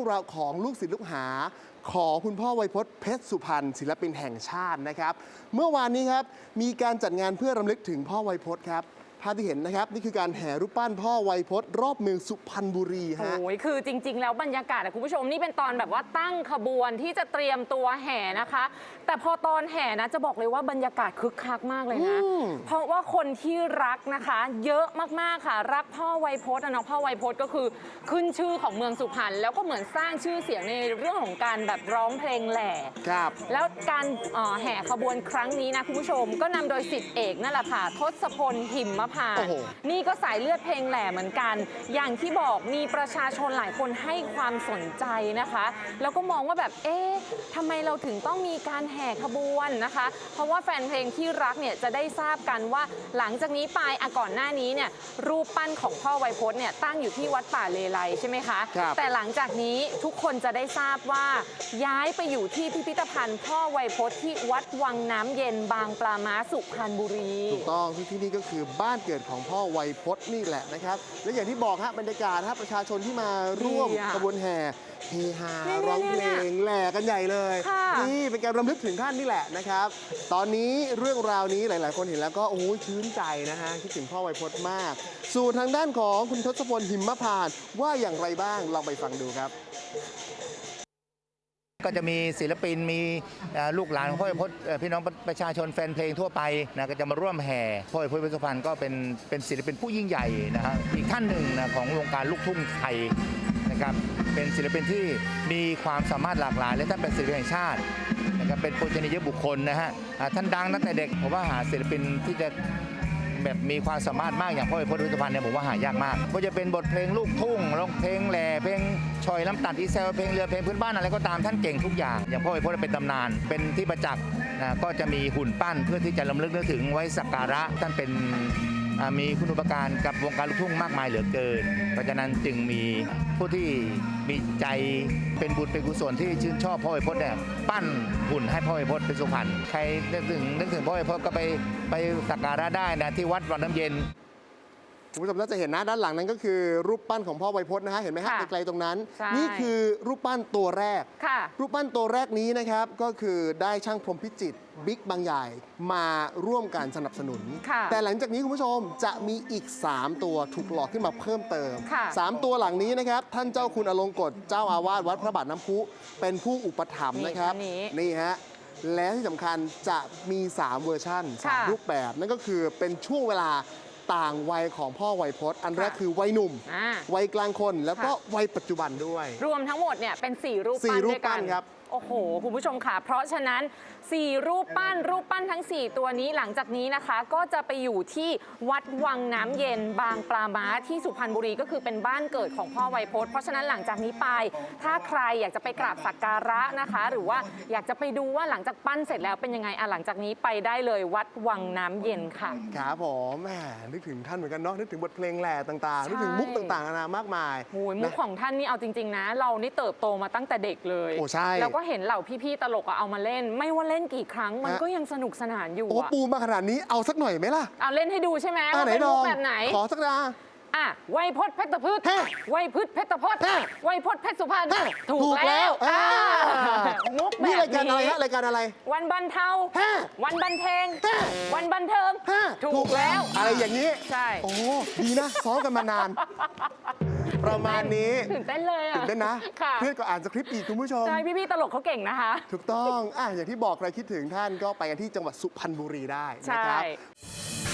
รื่องราวของลูกศิษย์ลูกหา ของคุณพ่อไวยพจน์เพชรสุพรรณศิลปินแห่งชาตินะครับ เมื่อวานนี้ครับมีการจัดงานเพื่อรำลึกถึงพ่อไวยพจน์ครับ ภาพที่เห็นนะครับ นี่คือการแห่รูปปั้นพ่อไวยพจน์รอบเมืองสุพรรณบุรีฮะ โอ้ยคือจริง ๆ แล้วบรรยากาศอะคุณผู้ชมนี่เป็นตอนแบบว่าตั้งขบวนที่จะเตรียมตัวแห่นะคะ แต่พอตอนแห่นะจะบอกเลยว่าบรรยากาศคึกคักมากเลยนะ อืม เพราะว่าคนที่รักนะคะ เยอะมากๆค่ะ รักพ่อไวยพจน์อะเนาะพ่อไวยพจน์ก็คือขึ้นชื่อของเมืองสุพรรณแล้วก็เหมือนสร้างชื่อเสียงในเรื่องของการแบบร้องเพลงแหล่ ครับ แล้วการเอ่อแห่ขบวนครั้งนี้นะคุณผู้ชมก็นำโดยสิทธิเอกนั่นแหละค่ะทศพลหิมพาน โอ้ต์โห นี่ก็สายเลือดเพลงแหล่เหมือนกัน อย่างที่บอกมีประชาชนหลายคนให้ความสนใจนะคะ แล้วก็มองว่าแบบ เอ๊ะทำไมเราถึงต้องมีการแห่ขบวนนะคะ เพราะว่าแฟนเพลงที่รักเนี่ยจะได้ทราบกันว่าหลังจากนี้ไปอะก่อนหน้านี้เนี่ยรูปปั้นของพ่อไวยพจน์เนี่ยตั้งอยู่ที่วัดป่าเลไลใช่ไหมคะ ครับ แต่หลังจากนี้ทุกคนจะได้ทราบว่า ย้ายไปอยู่ที่พิพิธภัณฑ์พ่อไวยพจน์ที่วัดวังน้ำเย็นบางปลาม้าสุพรรณบุรี ถูกต้องที่ที่นี่ก็คือบ้านเกิดของพ่อไวยพจน์นี่แหละนะครับ และอย่างที่บอกฮะบรรยากาศฮะประชาชนที่มาร่วมดีอะขบวนแห่เฮฮาเนี่ยร้องเพลเนี่ยงแหล่กันใหญ่เลย ค่ะ นี่เป็นการรำลึกถึงท่านนี่แหละนะครับ ตอนนี้เรื่องราวนี้หลาย ๆ คนเห็นแล้วก็โอ้ยชื่นใจนะฮะคิดถึงพ่อไวยพจน์มาก สู่ทางด้านของคุณทศพลหิมพานต์ว่าอย่างไรบ้างลองไปฟังดูครับ ก็จะมีศิลปินมีลูกหลานของพ่อพจน์พี่น้องประชาชนแฟนเพลงทั่วไปนะก็จะมาร่วมแห่พ่อพจน์พชรสุพรรณก็เป็นเป็นศิลปินผู้ยิ่งใหญ่นะฮะอีกท่านหนึ่งนะของวงการลูกทุ่งไทยนะครับเป็นศิลปินที่มีความสามารถหลากหลาย และท่านเป็นศิลปินแห่งชาตินะครับเป็นปูชนียบุคคลนะฮะท่านดังตั้งแต่เด็กผมว่าหาศิลปินที่จะ แบบมีความสามารถมากอย่างพ่อไอพจน์วิทยพันธ์เนี่ยผมว่าหายากมากก็จะเป็นบทเพลงลูกทุ่งร้องเพลงแหล่เพลงชอยลำตัดอีเซลเพลงเรือเพลงพื้นบ้านอะไรก็ตามท่านเก่งทุกอย่าง อย่างพ่อไอพจน์เป็นตำนาน เป็นที่ประจักษ์นะก็จะมีหุ่นปั้นเพื่อที่จะลำลึกนึกถึงไว้สักการะท่านเป็น มีคุณอุปการกับวงการลูกทุ่งมากมายเหลือเกิน เพราะฉะนั้นจึงมีผู้ที่มีใจเป็นบุญเป็นกุศลที่ชื่นชอบพ่อไอพจน์เนี่ยปั้นหุ่นให้พ่อไอพจน์เป็นสุพรรณใครนึกถึงนึกถึงพ่อไอพจน์ก็ไปไปสักการะได้นะที่วัดวังน้ำเย็น คุณผู้ชมน่าจะเห็นนะด้านหลังนั้นก็คือรูปปั้นของพ่อไวยพจน์นะฮะเห็นไหมฮะค่ะไกลๆตรงนั้น ใช่ นี่คือรูปปั้นตัวแรก ค่ะ รูปปั้นตัวแรกนี้นะครับ ก็คือได้ช่างพรหมพิจิตรบิ๊กบางใหญ่มาร่วมกันสนับสนุน ค่ะแต่หลังจากนี้คุณผู้ชมจะมีอีก 3 ตัวถูกหลอกขึ้นมาเพิ่มเติม ค่ะ 3 ตัวหลังนี้นะครับ ท่านเจ้าคุณอลงกฎเจ้าอาวาสวัดพระบาทน้ำพุเป็นผู้อุปถัมภ์นะครับ นี่อันนี้ นี่ฮะ และที่สำคัญจะมี 3 เวอร์ชันค่ะ 3 รูปแบบ นั่นก็คือเป็นช่วงเวลา ต่างวัยของพ่อไวยพจน์ อันแรกค่ะคือวัยหนุ่ม อ่า วัยกลางคนแล้วก็ค่ะวัยปัจจุบันด้วยรวมทั้งหมดเนี่ยเป็น 4 รูปสี่ปั้นรูปด้วยกัปั้นน ครับ โอ้โห คุณผู้ชมค่ะ เพราะฉะนั้น 4 รูปปั้น รูปปั้นทั้ง 4 ตัวนี้หลังจากนี้นะคะ ก็จะไปอยู่ที่วัดวังน้ำเย็นบางปลาม้าที่สุพรรณบุรีก็คือเป็นบ้านเกิดของพ่อไวยพจน์เพราะฉะนั้นหลังจากนี้ไป ถ้าใครอยากจะไปกราบสักการะนะคะ หรือว่าอยากจะไปดูว่าหลังจากปั้นเสร็จแล้วเป็นยังไงอะหลังจากนี้ไปได้เลยวัดวังน้ำเย็นค่ะ ครับผมแหมนึกถึงท่านเหมือนกันเนาะนึกถึงบทเพลงแหล่ต่างๆ นึกถึงมุกต่างๆนานามากมายโอ้ยมุกนะ ของท่านนี่เอาจริง ๆ นะ เรานี่เติบโตมาตั้งแต่เด็กเลย โอ้ใช่ แล้วก็เห็นเหล่าพี่ๆตลกอะเอามาเล่น ไม่ว่าเล่นกี่ครั้ง มันฮะก็ยังสนุกสนานอยู่โอ้อะปูมาขนาดนี้เอาสักหน่อยไหมล่ะเอาเล่นให้ดูใช่ไหมอะว่าไหนเป็นลมุอกงแบบไหน ขอสักดาอะไวยพจน์เพชรพืชฮะไวยพืชเพชรพจน์ฮะไวยพจน์เพชรสุพรรณฮะถูถูกกแล้แล้ววอ่า อ่า มุกแบบนี่รายการอะไรนี้ฮะรายการอะไร วันบันเทาฮะวันบันเทิงฮะ วันบันเทิงฮะถูกแล้ว อะไรอย่างนี้ใช่ โอ้ดีนะซ้อมกันมานาน ประมาณนี้ตื่นเต้นเลยอะตื่นเต้นนะค่ะเพื่อนก็อ่านสคริปต์อีกคุณผู้ชม ใช่พี่ๆตลกเขาเก่งนะคะ ถูกต้องอะอย่างที่บอกใครคิดถึงท่านก็ไปกันที่จังหวัดสุพรรณบุรีได้นะครับ ใช่